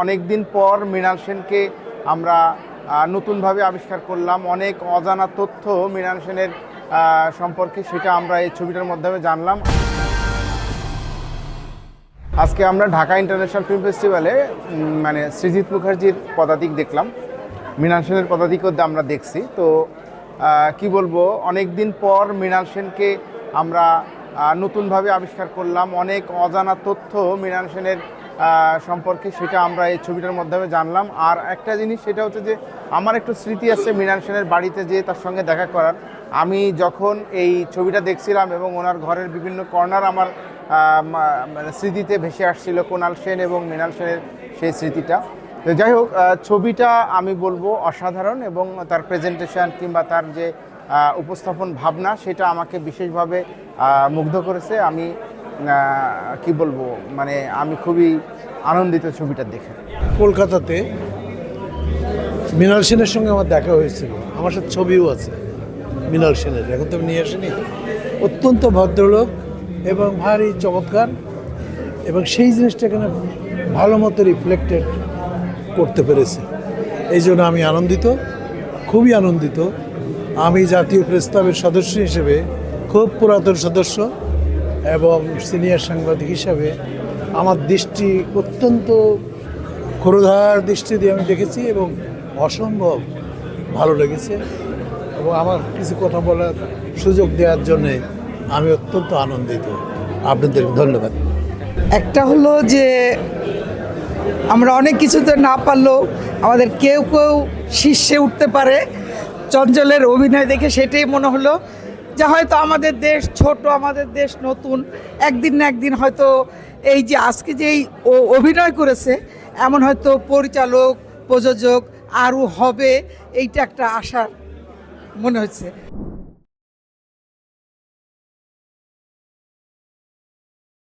অনেক দিন পর মৃণাল সেনকে আমরা নতুনভাবে আবিষ্কার করলাম। অনেক অজানা তথ্য মৃণাল সেনের সম্পর্কে সেটা আমরা এই ছবিটার মাধ্যমে জানলাম। আজকে আমরা ঢাকা ইন্টারন্যাশনাল ফিল্ম ফেস্টিভ্যালে মানে সৃজিত মুখার্জির পদাতিক দেখলাম। মৃণাল সেনের পদাতিকও আমরা দেখছি। তো কি বলব অনেক দিন পর মৃণাল সেনকে আমরা নতুনভাবে আবিষ্কার করলাম। অনেক অজানা তথ্য মৃণাল সেনের সম্পর্কে সেটা আমরা এই ছবিটার মাধ্যমে জানলাম। আর একটা জিনিস, সেটা হচ্ছে যে আমার একটু স্মৃতি আছে মৃণাল সেনের বাড়িতে যেয়ে তার সঙ্গে দেখা করার। আমি যখন এই ছবিটা দেখছিলাম এবং ওনার ঘরের বিভিন্ন কর্নার আমার মানে স্মৃতিতে ভেসে আসছিল কোনাল সেন এবং মৃণাল সেনের সেই স্মৃতিটা। যাই হোক ছবিটা আমি বলব অসাধারণ এবং তার প্রেজেন্টেশন কিংবা তার যে উপস্থাপন ভাবনা, সেটা আমাকে বিশেষভাবে মুগ্ধ করেছে। আমি কি বলব মানে আমি খুবই আনন্দিত ছবিটা দেখে। কলকাতাতে মৃণাল সেনের সঙ্গে আমার দেখা হয়েছিল। আমার সাথে ছবিও আছে মৃণাল সেনের। এখন তো নিয়ে আসিনি। অত্যন্ত ভদ্রলোক এবং ভারী চমৎকার এবং সেই জিনিসটা এখানে ভালো মতো রিফ্লেক্টেড করতে পেরেছে। এই জন্য আমি আনন্দিত, খুবই আনন্দিত। আমি জাতীয় প্রেস ক্লাবের সদস্য হিসেবে, খুব পুরাতন সদস্য এবং সিনিয়র সাংবাদিক হিসাবে আমার দৃষ্টি অত্যন্ত ক্ষুরধার দৃষ্টি দিয়ে আমি দেখেছি এবং অসম্ভব ভালো লেগেছে এবং আমার কিছু কথা বলার সুযোগ দেওয়ার জন্যে আমি অত্যন্ত আনন্দিত। আপনাদের ধন্যবাদ। একটা হলো যে আমরা অনেক কিছুতে না পারলেও আমাদের কেউ কেউ শীর্ষে উঠতে পারে। চঞ্চলের অভিনয় দেখে সেটাই মনে হলো। যে হয়তো আমাদের দেশ ছোট, আমাদের দেশ নতুন, একদিন না একদিন হয়তো এই যে আজকে যেই ও- অভিনয় করেছে, এমন হয়তো পরিচালক, প্রযোজক আরও হবে, এইটা একটা আশার মনে হচ্ছে।